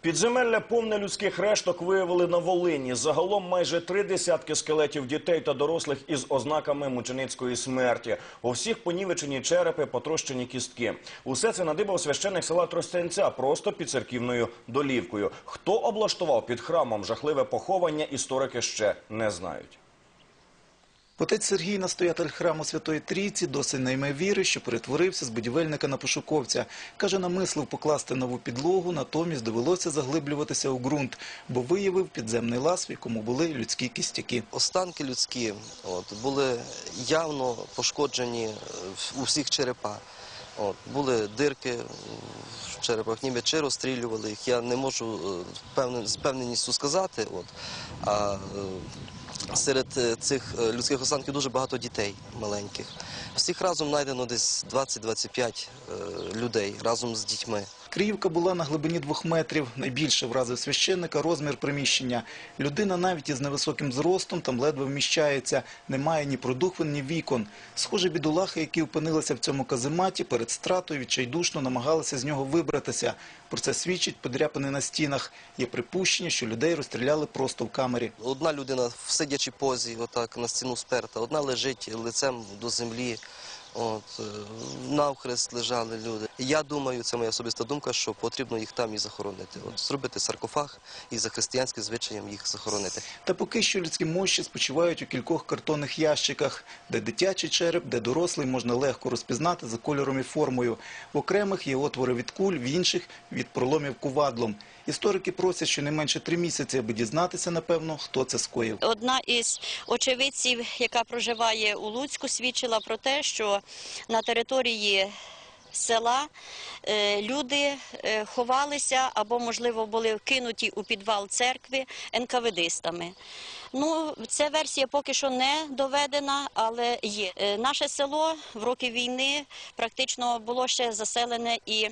Підземелля повне людських решток виявили на Волині. Загалом майже три десятки скелетів дітей та дорослих із ознаками мученицької смерті. У всіх понівечені черепи, потрощені кістки. Усе це надибав священик села Тростянця просто під церківною долівкою. Хто облаштував під храмом жахливе поховання, історики ще не знають. Отець Сергій, настоятель храму Святої Трійці, досить не віри, що перетворився з будівельника на пошуковця. Каже, намислив покласти нову підлогу, натомість довелося заглиблюватися у ґрунт, бо виявив підземний лаз, в якому були людські кістяки. Останки людські були явно пошкоджені е, у всіх черепах. Були дирки в черепах, ніби чи розстрілювали їх. Я не можу е, з певненістю сказати. Е, серед е, цих е, людських останків дуже багато дітей маленьких. Всіх разом знайдено десь 20-25 е, людей разом з дітьми. Криївка була на глибині двох метрів. Найбільше вразив священника розмір приміщення. Людина навіть із невисоким зростом там ледве вміщається. Немає ні продухвин, ні вікон. Схоже, бідолахи, які опинилися в цьому казематі, перед стратою відчайдушно намагалися з нього вибратися. Про це свідчить подряпини на стінах. Є припущення, що людей розстріляли просто в камері. Одна людина в сидячій позі, отак на стіну сперта, одна лежить лицем до землі. От, е, навхрест лежали люди. Я думаю, це моя особиста думка, що потрібно їх там і захоронити. От, зробити саркофаг і за християнським звичаєм їх захоронити. Та поки що людські мощі спочивають у кількох картонних ящиках, де дитячий череп, де дорослий можна легко розпізнати за кольором і формою. В окремих є отвори від куль, в інших – від проломів кувадлом. Історики просять щонайменше три місяці, аби дізнатися, напевно, хто це скоїв. Одна із очевидців, яка проживає у Луцьку, свідчила про те, що на території села е, люди е, ховалися або, можливо, були кинуті у підвал церкви НКВДистами. Ну, ця версія поки що не доведена, але є. Е, Наше село в роки війни практично було ще заселене і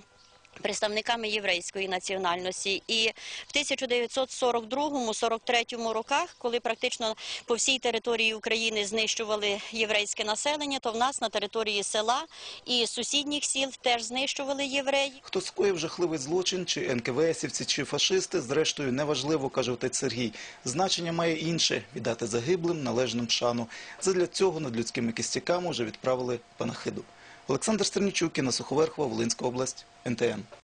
представниками єврейської національності. І в 1942-43 роках, коли практично по всій території України знищували єврейське населення, то в нас на території села і сусідніх сіл теж знищували євреї. Хто скоїв жахливий злочин, чи НКВСівці, чи фашисти, зрештою, неважливо, каже отець Сергій. Значення має інше – віддати загиблим належним шану. Задля цього над людськими кістяками вже відправили панахиду. Олександр Стернічук, Інна Суховерхова, Волинська область, НТН.